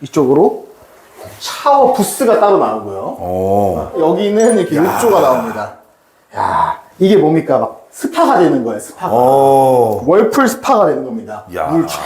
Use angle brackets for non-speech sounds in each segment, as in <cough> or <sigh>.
이쪽으로 샤워 부스가 따로 나오고요. 오. 여기는 이렇게 욕조가 나옵니다. 야, 이게 뭡니까? 막 스파가 되는 거예요, 스파가. 오. 월풀 스파가 되는 겁니다. 야. 물 쫙.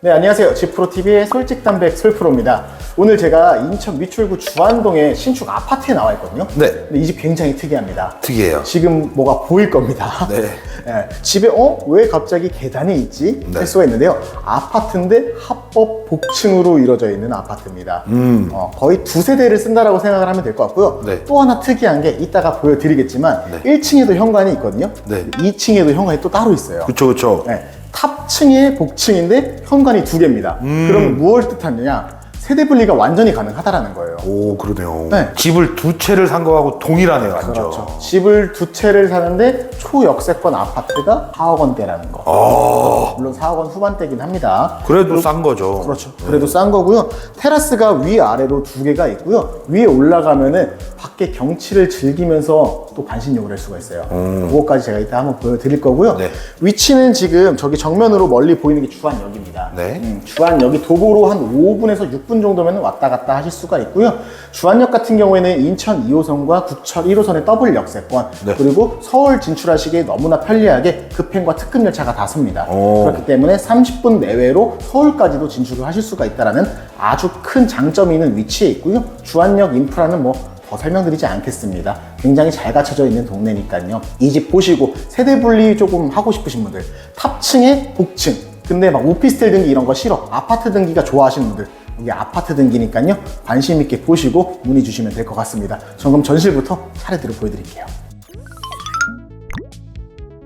네, 안녕하세요. 지프로TV의 솔직담백 솔프로입니다. 오늘 제가 인천 미출구 주안동의 신축 아파트에 나와 있거든요. 네. 근데 이 집 굉장히 특이합니다. 특이해요. 지금 뭐가 보일 겁니다. <laughs> 네. 예, 집에 어? 왜 갑자기 계단이 있지? 네. 할 수가 있는데요. 아파트인데 합법 복층으로 이루어져 있는 아파트입니다. 어, 거의 두 세대를 쓴다라고 생각을 하면 될 것 같고요. 네. 또 하나 특이한 게 이따가 보여드리겠지만 네. 1층에도 현관이 있거든요. 네. 2층에도 현관이 또 따로 있어요. 그쵸, 그쵸. 네, 탑층의 복층인데 현관이 두 개입니다. 음. 그럼 무엇을 뜻하느냐? 세대 분리가 완전히 가능하다라는 거예요. 오, 그러네요. 네. 집을 두 채를 산 거하고 동일하네요, 완전. 그렇죠. 집을 두 채를 사는데 초역세권 아파트가 4억 원대라는 거. 아, 물론 4억 원 후반대긴 합니다. 그래도 싼 거죠. 그렇죠. 그래도 싼 거고요. 테라스가 위 아래로 두 개가 있고요. 위에 올라가면은 밖에 경치를 즐기면서 또 반신욕을 할 수가 있어요. 그거까지 제가 이따 한번 보여드릴 거고요. 네. 위치는 지금 저기 정면으로 멀리 보이는 게 주안역입니다. 네. 음, 주안역이 도보로 한 5분에서 6분 정도면 왔다 갔다 하실 수가 있고요. 주안역 같은 경우에는 인천 2호선과 국철 1호선의 더블 역세권 네. 그리고 서울 진출하시기에 너무나 편리하게 급행과 특급 열차가 다 섭니다. 오. 그렇기 때문에 30분 내외로 서울까지도 진출을 하실 수가 있다는 아주 큰 장점이 있는 위치에 있고요. 주안역 인프라는 뭐더 설명드리지 않겠습니다. 굉장히 잘 갖춰져 있는 동네니까요. 이 집 보시고 세대 분리 조금 하고 싶으신 분들, 탑층에 복층, 근데 막 오피스텔 등기 이런 거 싫어. 아파트 등기가 좋아하시는 분들, 여기 아파트 등기니까요. 관심 있게 보시고 문의 주시면 될 것 같습니다. 전 그럼 전실부터 차례대로 보여드릴게요.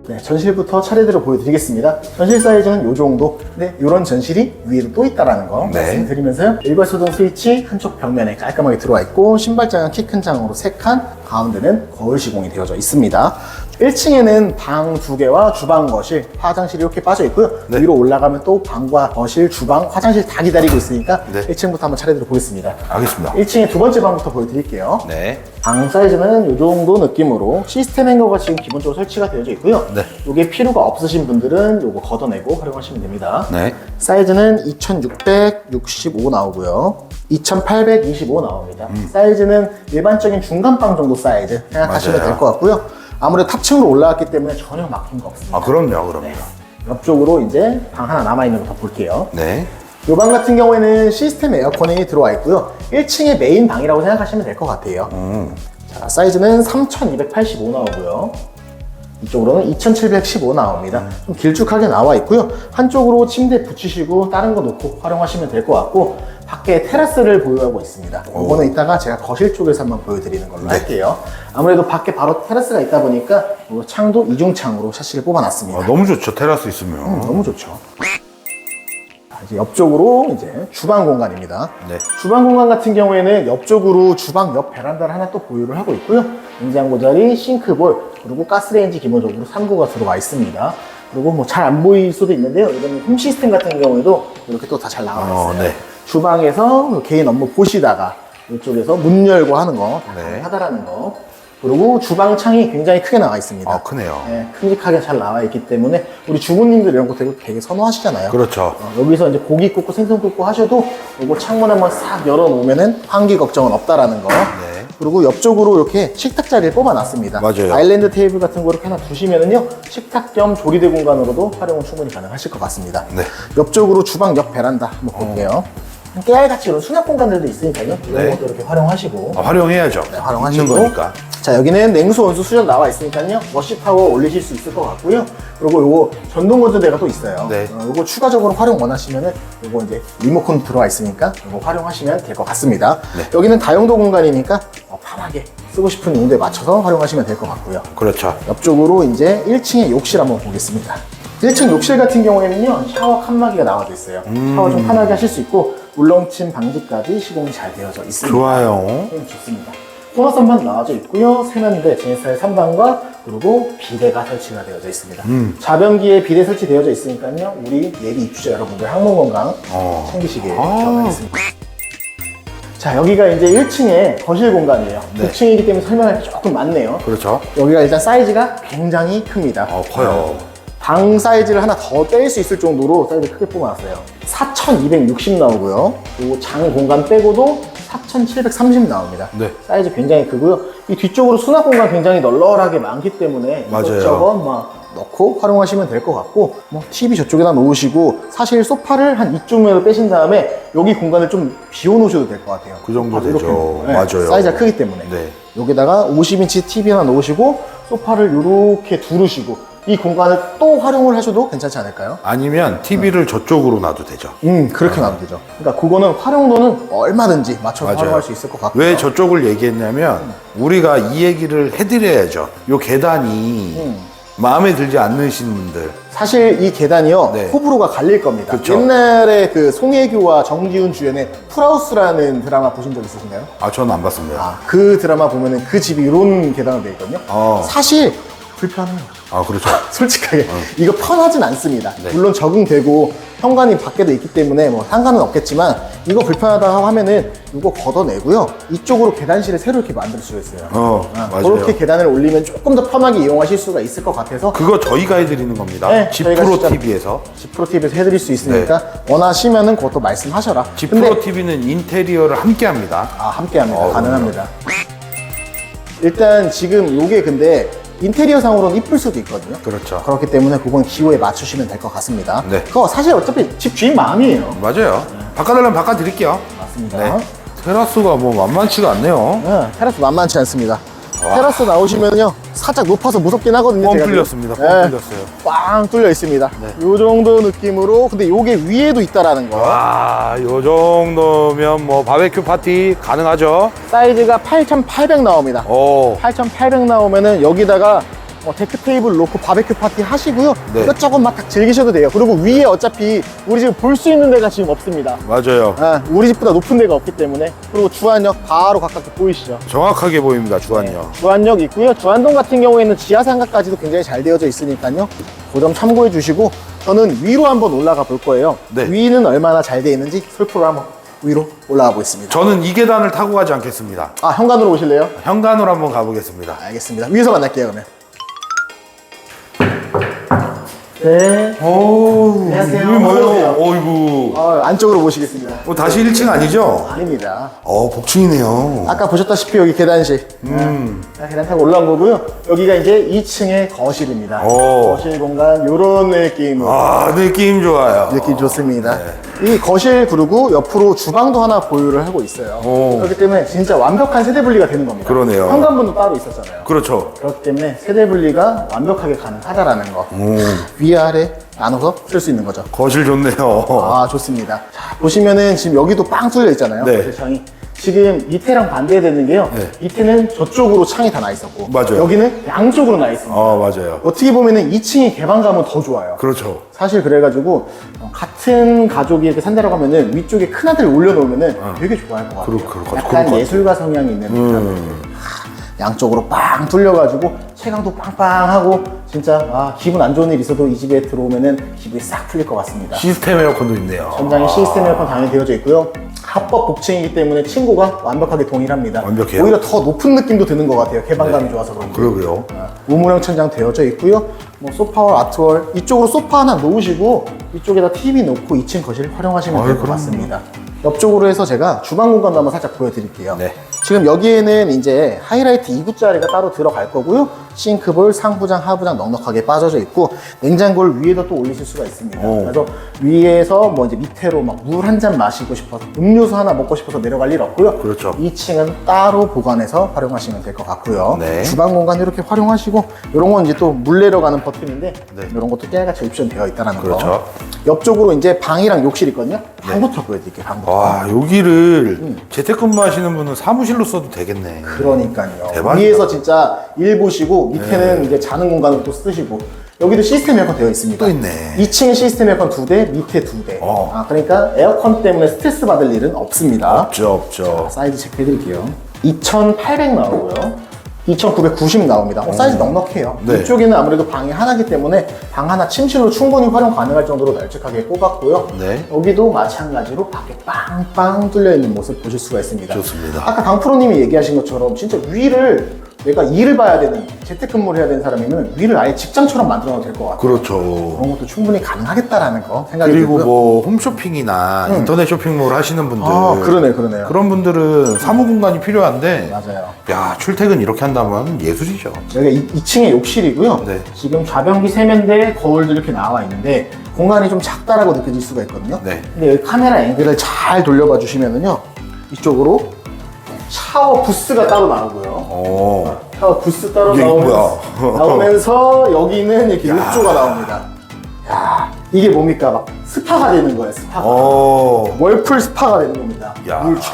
네, 전실부터 차례대로 보여드리겠습니다. 전실 사이즈는 이 정도. 네, 이런 전실이 위에도 또 있다라는 거 네. 말씀드리면서요. 일괄 소등 스위치 한쪽 벽면에 깔끔하게 들어와 있고 신발장은 키 큰 장으로 3칸, 가운데는 거울 시공이 되어져 있습니다. 1층에는 방 두 개와 주방, 거실, 화장실이 이렇게 빠져 있고요. 네. 위로 올라가면 또 방과 거실, 주방, 화장실 다 기다리고 있으니까 네. 1층부터 한번 차례대로 보겠습니다. 알겠습니다. 1층의 두 번째 방부터 보여드릴게요. 네. 방 사이즈는 이 정도 느낌으로 시스템 행거가 지금 기본적으로 설치가 되어져 있고요. 네. 이게 필요가 없으신 분들은 이거 걷어내고 활용하시면 됩니다. 네. 사이즈는 2665 나오고요. 2825 나옵니다. 음. 사이즈는 일반적인 중간방 정도 사이즈 생각하시면. 될 것 같고요. 아무래도 탑층으로 올라왔기 때문에 전혀 막힌 거 없습니다. 아, 그럼요, 그럼요. 옆쪽으로 이제 방 하나 남아있는 거더 볼게요. 네. 이 방 같은 경우에는 시스템 에어컨이 들어와 있고요. 1층의 메인 방이라고 생각하시면 될 것 같아요. 음. 자, 사이즈는 3285 나오고요. 이쪽으로는 2715 나옵니다. 좀 길쭉하게 나와 있고요. 한쪽으로 침대 붙이시고 다른 거 놓고 활용하시면 될 것 같고 밖에 테라스를 보유하고 있습니다. 이거는 이따가 제가 거실 쪽에서 한번 보여드리는 걸로 할게요. 아무래도 밖에 바로 테라스가 있다 보니까 이 창도 이중창으로 샤시를 뽑아놨습니다. 아, 너무 좋죠, 테라스 있으면. 음, 너무 좋죠. 자, 이제 옆쪽으로 이제 주방 공간입니다. 네. 주방 공간 같은 경우에는 옆쪽으로 주방 옆 베란다를 하나 또 보유를 하고 있고요. 냉장고 자리, 싱크볼, 그리고 가스레인지 기본적으로 3구가 들어와 있습니다. 그리고 뭐 잘 안 보일 수도 있는데요. 이런 홈 시스템 같은 경우에도 이렇게 또 다 잘 나와 있어요. 어, 네. 주방에서 개인 업무 보시다가 이쪽에서 문 열고 하는 거 네. 하다라는 거. 그리고 주방 창이 굉장히 크게 나와 있습니다. 아, 크네요. 네, 큼직하게 잘 나와 있기 때문에 우리 주부님들 이런 거 되게, 되게 선호하시잖아요. 그렇죠. 어, 여기서 이제 고기 굽고 생선 굽고 하셔도 이거 창문 한번 싹 열어놓으면은 환기 걱정은 없다라는 거. 네. 그리고 옆쪽으로 이렇게 식탁 자리를 뽑아놨습니다. 맞아요. 아일랜드 테이블 같은 거 이렇게 하나 두시면은요 식탁 겸 조리대 공간으로도 활용은 충분히 가능하실 것 같습니다. 네. 옆쪽으로 주방 옆 베란다 한번 볼게요. 깨알같이 이런 수납 공간들도 있으니까요. 이런 네. 것도 이렇게 활용하시고. 아, 활용해야죠. 네, 활용하시고 있는 거니까. 자 여기는 냉수 온수 수전 나와 있으니까요 워시 파워 올리실 수 있을 것 같고요 그리고 요거 전동 건조대가 또 있어요 네. 어, 요거 추가적으로 활용 원하시면은 요거 이제 리모컨 들어와 있으니까 요거 활용하시면 될 것 같습니다 네. 여기는 다용도 공간이니까 어, 편하게 쓰고 싶은 용도에 맞춰서 활용하시면 될 것 같고요 그렇죠. 옆쪽으로 이제 1층의 욕실 한번 보겠습니다 1층 욕실 같은 경우에는요 샤워 칸막이가 나와져 있어요 음. 샤워 좀 편하게 하실 수 있고 울렁침 방지까지 시공이 잘 되어져 있습니다 좋아요. 네, 좋습니다. 코너 선반 나와져 있고요. 세면대, 제네스타일 3방과 그리고 비대가 설치가 되어져 있습니다. 음. 자변기에 비대 설치되어져 있으니까요. 우리 예비 입주자 여러분들 항문 건강 어. 챙기시길 아. 바라겠습니다. 자, 여기가 이제 1층의 거실 공간이에요. 네. 2층이기 때문에 설명할 게 조금 많네요. 그렇죠. 여기가 일단 사이즈가 굉장히 큽니다. 어, 커요. 방 사이즈를 하나 더 뗄 수 있을 정도로 사이즈 크게 뽑아놨어요. 4,260 나오고요. 그리고 장 공간 빼고도 4,730 나옵니다. 네. 사이즈 굉장히 크고요. 이 뒤쪽으로 수납 공간 굉장히 널널하게 많기 때문에. 이것저것 막 넣고 활용하시면 될 것 같고 뭐 TV 저쪽에다 놓으시고 사실 소파를 한 이쯤으로 빼신 다음에 여기 공간을 좀 비워놓으셔도 될 것 같아요. 그 정도 이렇게 되죠. 네, 맞아요. 사이즈가 크기 때문에 네. 여기다가 50인치 TV 하나 놓으시고 소파를 이렇게 두르시고 이 공간을 또 활용을 하셔도 괜찮지 않을까요? 아니면 TV를 저쪽으로 놔도 되죠. 음 그렇게 나면 되죠. 그러니까 그거는 활용도는 얼마든지 맞춰서 맞아요. 활용할 수 있을 것 같고요. 왜 저쪽을 얘기했냐면 우리가 이 얘기를 해드려야죠. 요 계단이 음. 마음에 들지 않으신 분들 사실 이 계단이요 네. 호불호가 갈릴 겁니다. 그쵸. 옛날에 그 송혜교와 정지훈 주연의 풀하우스라는 드라마 보신 적 있으신가요? 아 저는 안 봤습니다. 아, 그 드라마 보면은 그 집이 이런 계단으로 되어 있거든요. 어. 사실 불편해요. 아 그렇죠. <laughs> 솔직하게 이거 편하진 않습니다. 네. 물론 적응되고 현관이 밖에도 있기 때문에 뭐 상관은 없겠지만 이거 불편하다 하면은 이거 걷어내고요. 이쪽으로 계단실을 새로 이렇게 만들 수가 있어요. 어, 아, 맞아요. 그렇게 계단을 올리면 조금 더 편하게 이용하실 수가 있을 것 같아서 그거 저희가 해드리는 겁니다. 네, 저희가 지프로 진짜- TV에서. 지프로 TV에서 해드릴 수 있으니까 원하시면은 그것도 말씀하셔라. 네. 지프로 근데 TV는 인테리어를 함께합니다. 아 함께합니다. 어, 가능합니다. 일단 지금 요게 근데 인테리어 상으로는 이쁠 수도 있거든요. 그렇죠. 그렇기 때문에 그건 기호에 맞추시면 될 것 같습니다. 네. 그거 사실 어차피 집 주인 마음이에요. 맞아요. 바꿔달라면 바꿔드릴게요. 맞습니다. 네. 테라스가 뭐 만만치가 않네요. 네, 테라스 만만치 않습니다. 테라스 나오시면요 살짝 높아서 무섭긴 하거든요. 뻥 제가 지금. 뚫렸습니다. 뻥 네, 뚫렸어요. 빵 뚫려 있습니다. 네. 요 정도 느낌으로 근데 요게 위에도 있다라는 거. 와, 요 정도면 뭐 바베큐 파티 가능하죠? 사이즈가 8,800 나옵니다. 오, 8,800 나오면은 여기다가 뭐 데크 테이블 놓고 바베큐 파티 하시고요. 네. 이것저것 막 다 즐기셔도 돼요. 그리고 위에 어차피 우리 지금 볼수 있는 데가 지금 없습니다. 맞아요. 아, 우리 집보다 높은 데가 없기 때문에 그리고 주안역 바로 가깝게 보이시죠? 정확하게 보입니다, 주한요. 주안역 있고요. 주안동 같은 경우에는 지하 상가까지도 굉장히 잘 되어져 있으니까요. 그 점 참고해 주시고 저는 위로 한번 올라가 볼 거예요. 네. 위는 얼마나 잘 되어 있는지 솔프로 한번 위로 올라가 보겠습니다. 저는 이 계단을 타고 가지 않겠습니다. 아, 현관으로 오실래요? 현관으로 한번 가보겠습니다. 알겠습니다. 위에서 만날게요, 그러면. 네. 오, 안녕하세요. 이게 뭐예요? 어서오세요. 어이구. 어, 안쪽으로 모시겠습니다. 어, 다시 1층 아니죠? 아닙니다. 어, 복층이네요. 아까 보셨다시피 여기 계단실. 음. 자, 계단 타고 올라온 거고요. 여기가 이제 2층의 거실입니다. 오. 거실 공간, 요런 느낌으로. 아, 느낌 좋아요. 느낌 좋습니다. 이 거실 그리고 옆으로 주방도 하나 보유를 하고 있어요. 오. 그렇기 때문에 진짜 완벽한 세대 분리가 되는 겁니다. 그러네요. 현관문도 따로 있었잖아요. 그렇죠. 그렇기 때문에 세대 분리가 완벽하게 가능하다라는 거. 위 아래 나눠서 쓸 수 있는 거죠. 거실 좋네요. 아 좋습니다. 자, 보시면은 지금 여기도 빵 뚫려 있잖아요. 네. 거실 창이. 지금 밑에랑 반대되는 게요. 네. 밑에는 저쪽으로 창이 다 나 있었고, 맞아요. 여기는 양쪽으로 나 있습니다. 아, 맞아요. 어떻게 보면은 2층이 개방감은 더 좋아요. 그렇죠. 사실 그래가지고 어, 같은 가족이 이렇게 산다고 하면은 위쪽에 큰 아들 올려놓으면은 되게 좋아할 것 같아요. 그럴- 그럴 것 같- 약간 그럴 것 예술가 성향이 있는 음. 양쪽으로 빵 뚫려가지고 체감도 빵빵하고 진짜 아, 기분 안 좋은 일 있어도 이 집에 들어오면은 기분이 싹 풀릴 것 같습니다. 시스템 에어컨도 있네요. 전장에 시스템 에어컨 당연히 되어져 있고요. 합법 복층이기 때문에 친구가 완벽하게 동일합니다. 완벽해요? 오히려 더 높은 느낌도 드는 것 같아요. 개방감이 좋아서 그런지. 그러고요. 아, 우물형 천장 되어져 있고요. 뭐 소파와 아트월 이쪽으로 소파 하나 놓으시고 이쪽에다 TV 놓고 2층 거실 활용하시면 될 아이, 것 그럼요. 같습니다. 옆쪽으로 해서 제가 주방 공간도 한번 살짝 보여드릴게요. 네. 지금 여기에는 이제 하이라이트 2구짜리가 따로 들어갈 거고요. 싱크볼, 상부장, 하부장 넉넉하게 빠져져 있고 냉장고를 위에다 또 올리실 수가 있습니다. 오. 그래서 위에서 뭐 이제 밑으로 막 물 한 잔 마시고 싶어서 음료수 하나 먹고 싶어서 내려갈 일 없고요. 그렇죠. 2층은 따로 보관해서 활용하시면 될 것 같고요. 네. 주방 공간 이렇게 활용하시고 이런 건 이제 또 물 내려가는 버튼인데 네. 이런 것도 깨알같이 옵션 되어 있다는 그렇죠. 거. 옆쪽으로 이제 방이랑 욕실 있거든요. 방부터 보여드릴게요. 방부터. 와, 여기를 재택근무 하시는 분은 사무실 로 써도 되겠네. 그러니까요. 대박이다. 위에서 진짜 일 보시고 밑에는 이제 자는 공간을 또 쓰시고 여기도 시스템 에어컨 되어 있습니다. 또 있네. 2층에 시스템 에어컨 두 대, 밑에 두 대. 어. 아, 그러니까 에어컨 때문에 스트레스 받을 일은 없습니다. 없죠, 없죠. 사이즈 체크해 드릴게요. 2,800 나오고요. 2,990 나옵니다. 어, 사이즈 넉넉해요. 네. 이쪽에는 아무래도 방이 하나기 때문에 방 하나 침실로 충분히 활용 가능할 정도로 널찍하게 꼽았고요. 네. 여기도 마찬가지로 밖에 빵빵 뚫려 있는 모습 보실 수가 있습니다. 좋습니다. 아까 강프로님이 얘기하신 것처럼 진짜 위를 내가 일을 봐야 되는 재택근무를 해야 되는 사람이면 위를 아예 직장처럼 만들어도 될 것 같아요. 그렇죠. 그런 것도 충분히 가능하겠다라는 거 생각이 그리고 들고요. 뭐 홈쇼핑이나 인터넷 쇼핑몰 하시는 분들 아 그러네 그러네요. 그런 분들은 사무 공간이 필요한데 맞아요. 야 출퇴근 이렇게 한다면 예술이죠. 여기가 2층에 욕실이고요. 네. 지금 좌변기 세면대, 거울도 이렇게 나와 있는데 공간이 좀 작다라고 느껴질 수가 있거든요. 네. 근데 여기 카메라 앵글을 잘 돌려봐 주시면은요. 이쪽으로 샤워 부스가 따로 나오고요. 어. 샤워 부스 따로 이게 나오면서, 뭐야? <laughs> 나오면서 여기는 이렇게 욕조가 나옵니다. 야, 이게 뭡니까? 막 스파가 되는 거예요, 스파가. 어. 월풀 스파가 되는 겁니다. 야. 물 쫙.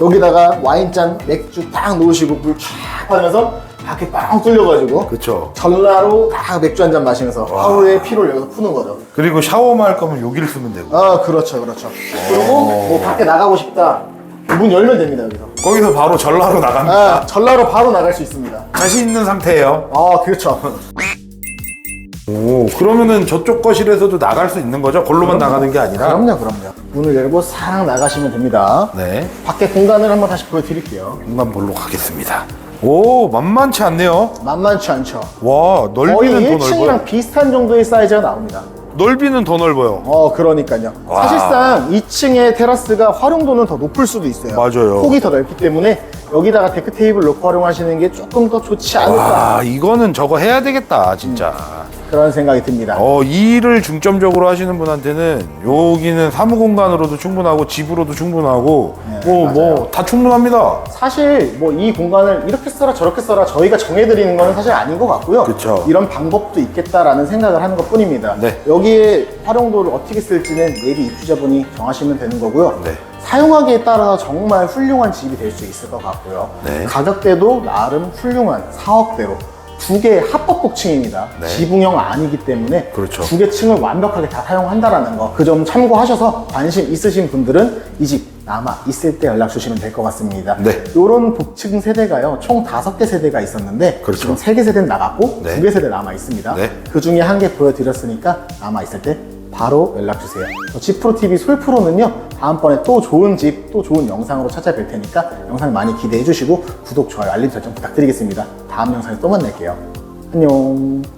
여기다가 와인잔, 맥주 딱 놓으시고 물 쫙 하면서 밖에 빵 뚫려가지고 그렇죠. 전라로 딱 맥주 한 잔 마시면서 하루의 피로를 여기서 푸는 거죠. 그리고 샤워만 할 거면 여기를 쓰면 되고 아, 그렇죠, 그렇죠. 그리고 뭐 밖에 나가고 싶다. 문 열면 됩니다, 여기서. 거기서 바로 전라로 나갑니다. 아, 전라로 바로 나갈 수 있습니다. 자신 있는 상태예요. 아, 그렇죠. 오 그러면은 저쪽 거실에서도 나갈 수 있는 거죠? 걸로만 나가는 게 아니라. 그럼요, 그럼요. 문을 열고 싹 나가시면 됩니다. 네. 밖에 공간을 한번 다시 보여드릴게요. 공간 보러 가겠습니다. 오 만만치 않네요. 만만치 않죠. 와 거의 넓이는 더 1층이랑 넓어요. 비슷한 정도의 사이즈가 나옵니다. 넓이는 더 넓어요. 어, 그러니까요. 와. 사실상 2층의 테라스가 활용도는 더 높을 수도 있어요. 맞아요. 폭이 더 넓기 때문에 여기다가 데크 테이블 놓고 활용하시는 게 조금 더 좋지 않을까 와 이거는 저거 해야 되겠다 진짜. 그런 생각이 듭니다. 어, 이 일을 중점적으로 하시는 분한테는 여기는 사무 공간으로도 충분하고 집으로도 충분하고 네, 뭐뭐다 충분합니다. 사실 뭐 이 공간을 이렇게 써라 저렇게 써라 저희가 정해드리는 건 사실 아닌 것 같고요. 그쵸. 이런 방법도 있겠다라는 생각을 하는 것 뿐입니다. 네. 여기에 활용도를 어떻게 쓸지는 내비 입주자분이 정하시면 되는 거고요. 네. 사용하기에 따라서 정말 훌륭한 집이 될 수 있을 것 같고요. 네. 가격대도 나름 훌륭한 4억대로 두 개의 합법 복층입니다. 네. 지붕형 아니기 때문에 그렇죠. 두 개 층을 완벽하게 다 사용한다라는 거. 그 점 참고하셔서 관심 있으신 분들은 이 집 남아 있을 때 연락 주시면 될 것 같습니다. 네. 이런 복층 세대가요. 총 다섯 개 세대가 있었는데 그렇죠. 지금 세 개 세대는 나갔고 네. 두개 세대 남아 있습니다. 네. 그 중에 한 개 보여드렸으니까 남아 있을 때 바로 연락 주세요. 지프로 TV 솔프로는요 다음번에 또 좋은 집, 또 좋은 영상으로 찾아뵐 테니까 영상 많이 기대해 주시고 구독, 좋아요, 알림 설정 부탁드리겠습니다. 다음 영상에 또 만날게요. 안녕.